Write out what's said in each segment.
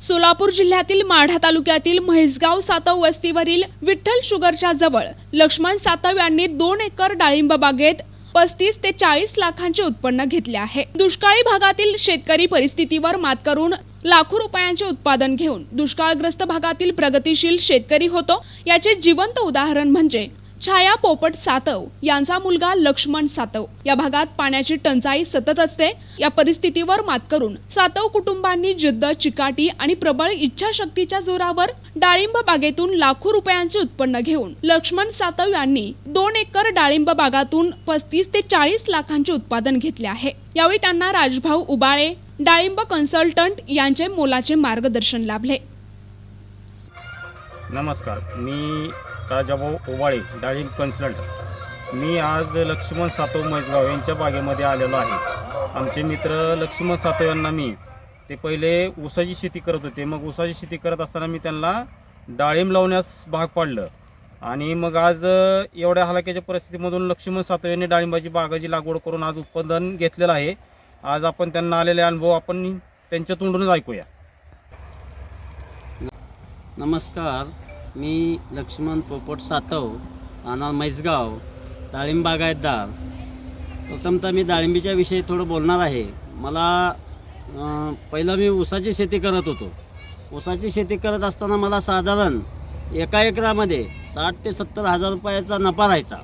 सोलापूर जिल्ह्यातील माढा तालुक्यातील म्हैसगाव सातव वस्तीवरील विठ्ठल शुगरच्या जवळ लक्ष्मण सातव यांनी दोन एकर डाळिंब बागेत पस्तीस ते चाळीस लाखांचे उत्पन्न घेतले आहे. दुष्काळी भागातील शेतकरी परिस्थितीवर मात करून लाखो रुपयांचे उत्पादन घेऊन दुष्काळग्रस्त भागातील प्रगतीशील शेतकरी होतो. याचे जिवंत उदाहरण म्हणजे छाया पोपट सातव यांचा मुलगा लक्ष्मण सातव. या भागात पाण्याची टंचाई सतत असते. या परिस्थितीवर मात करून सातव कुटुंबांनी जिद्द चिकाटी आणि प्रबळ इच्छाशक्तीच्या जोरावर डाळिंब बागेतून लाखो रुपयांचे उत्पन्न घेऊन लक्ष्मण सातव यांनी दोन एकर डाळिंब बागातून पस्तीस ते चाळीस लाखांचे उत्पादन घेतले आहे. यावेळी त्यांना राजभाऊ उबाळे डाळिंब कन्सल्टंट यांचे मोलाचे मार्गदर्शन लाभले. नमस्कार. मी राजाभाऊ ओवाळे डाळिंब कन्सल्ट मी आज लक्ष्मण सातव म्हैसगाव यांच्या बागेमध्ये आलेलो आहे. आमचे मित्र लक्ष्मण सातव यांना मी ते पहिले ऊसाची शेती करत होते. मग ऊसाची शेती करत असताना मी त्यांना डाळिंब लावण्यास भाग पाडलं. आणि मग आज एवढ्या हलाक्याच्या परिस्थितीमधून लक्ष्मण सातव यांनी डाळिंबाची बागाची लागवड करून आज उत्पादन घेतलेलं आहे. आज आपण त्यांना आलेले अनुभव आपण त्यांच्या तोंडूनच ऐकूया. नमस्कार. मी लक्ष्मण पोपट सातव राहणार म्हैसगाव डाळिंब बागायतदार प्रथमतः मी डाळिंबीच्या विषयी थोडं बोलणार आहे. मला पहिलं मी ऊसाची शेती करत होतो. ऊसाची शेती करत असताना मला साधारण एका एकरामध्ये साठ ते सत्तर हजार रुपयाचा नफा राहायचा.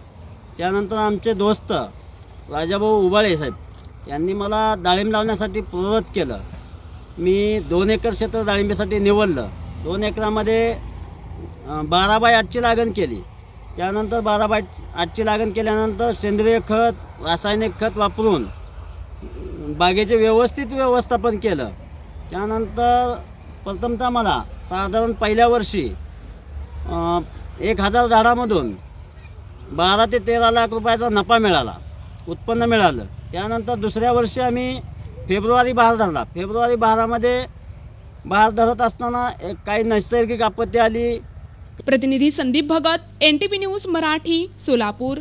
त्यानंतर आमचे दोस्त राजाभाऊ उबाळे साहेब यांनी मला डाळिंब लावण्यासाठी प्रवृत्त केलं. मी दोन एकर क्षेत्र डाळिंबीसाठी निवडलं. दोन एकरामध्ये बारा बाय आठची लागण केली. त्यानंतर बारा बाय आठची लागण केल्यानंतर सेंद्रिय खत रासायनिक खत वापरून बागेचे व्यवस्थित व्यवस्थापन केलं. त्यानंतर प्रथमतः मला साधारण पहिल्या वर्षी एक हजार झाडामधून बारा ते तेरा लाख रुपयाचा नफा मिळाला उत्पन्न मिळालं. त्यानंतर दुसऱ्या वर्षी आम्ही फेब्रुवारी बहार धरला फेब्रुवारी बहारामध्ये बहार धरत असताना एक काही नैसर्गिक आपत्ती आली प्रतिनिधी Sandeep Bhagat N T news Marathi Solapur.